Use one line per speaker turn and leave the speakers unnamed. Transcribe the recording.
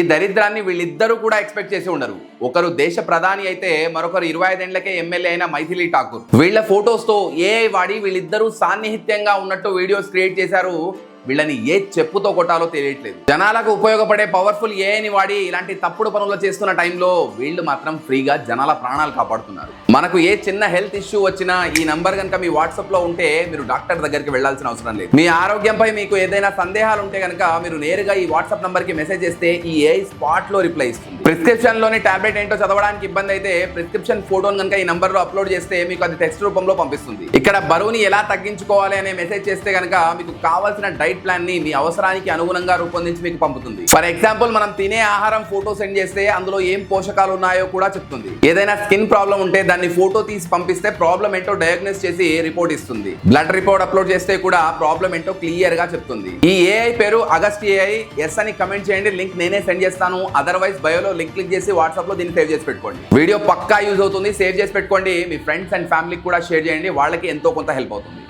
ఈ దరిద్రాన్ని వీళ్ళిద్దరూ కూడా ఎక్స్పెక్ట్ చేసి ఉండరు. ఒకరు దేశ ప్రధాని అయితే మరొకరు ఇరవై ఐదేళ్ళకే ఎమ్మెల్యే అయిన మైథిలి ఠాకూర్. వీళ్ళ ఫొటోస్తో ఏ వాడి వీళ్ళిద్దరూ సాన్నిహిత్యంగా ఉన్నట్టు వీడియోస్ క్రియేట్ చేశారు వీళ్ళని ఏ చెప్పుతో కొట్టాలో తెలియట్లేదు. జనాలకు ఉపయోగపడే పవర్ఫుల్ ఏని వాడి ఇలాంటి తప్పుడు పనులు చేస్తున్న టైంలో వీళ్ళు మాత్రం ఫ్రీగా జనాల ప్రాణాలు కాపాడుతున్నారు. మనకు ఏ చిన్న హెల్త్ ఇష్యూ వచ్చినా ఈ నంబర్ కనుక మీ వాట్సాప్లో ఉంటే మీరు డాక్టర్ దగ్గరికి వెళ్ళాల్సిన అవసరం లేదు. మీ ఆరోగ్యంపై మీకు ఏదైనా సందేహాలు ఉంటే కనుక మీరు నేరుగా ఈ వాట్సాప్ నంబర్కి మెసేజ్ చేస్తే ఈ ఏ స్పాట్లో రిప్లై ఇస్తుంది. ప్రిస్క్రిప్షన్లోని టాబ్లెట్ ఏంటో చదవడానికి ఇబ్బంది అయితే ప్రిస్క్రిప్షన్ ఫోటోను కనుక ఈ నంబర్లో అప్లోడ్ చేస్తే మీకు అది టెక్స్ట్ రూపంలో పంపిస్తుంది. ఇక్కడ బరువుని ఎలా తగ్గించుకోవాలి అనే మెసేజ్ చేస్తే కనుక మీకు కావాల్సిన డైట్ ప్లాన్ని మీ అవసరానికి అనుగుణంగా రూపొందించి మీకు పంపుతుంది. ఫర్ ఎగ్జాంపుల్ మనం తినే ఆహారం ఫోటో సెండ్ చేస్తే అందులో ఏం పోషకాలు ఉన్నాయో కూడా చెప్తుంది. ఏదైనా స్కిన్ ప్రాబ్లం ఉంటే దాన్ని ఫోటో తీసి పంపిస్తే ప్రాబ్లం ఏంటో డయాగ్నోస్ చేసి రిపోర్ట్ ఇస్తుంది. బ్లడ్ రిపోర్ట్ అప్లోడ్ చేస్తే కూడా ప్రాబ్లం ఏంటో క్లియర్గా చెప్తుంది. ఈ ఏఐ పేరు అగస్ట్ ఏఐ ఎస్ అని కమెంట్ చేయండి. లింక్ నేనే సెండ్ చేస్తాను. అదర్వైజ్ బయోలో లింక్ క్లిక్ చేసి వాట్సాప్లో దీన్ని సేవ్ చేసి పెట్టుకోండి. వీడియో పక్కా యూజ్ అవుతుంది. సేవ్ చేసి పెట్టుకోండి. మీ ఫ్రెండ్స్ అండ్ ఫ్యామిలీకి కూడా షేర్ చేయండి. వాళ్ళకి ఎంతో కొంత హెల్ప్ అవుతుంది.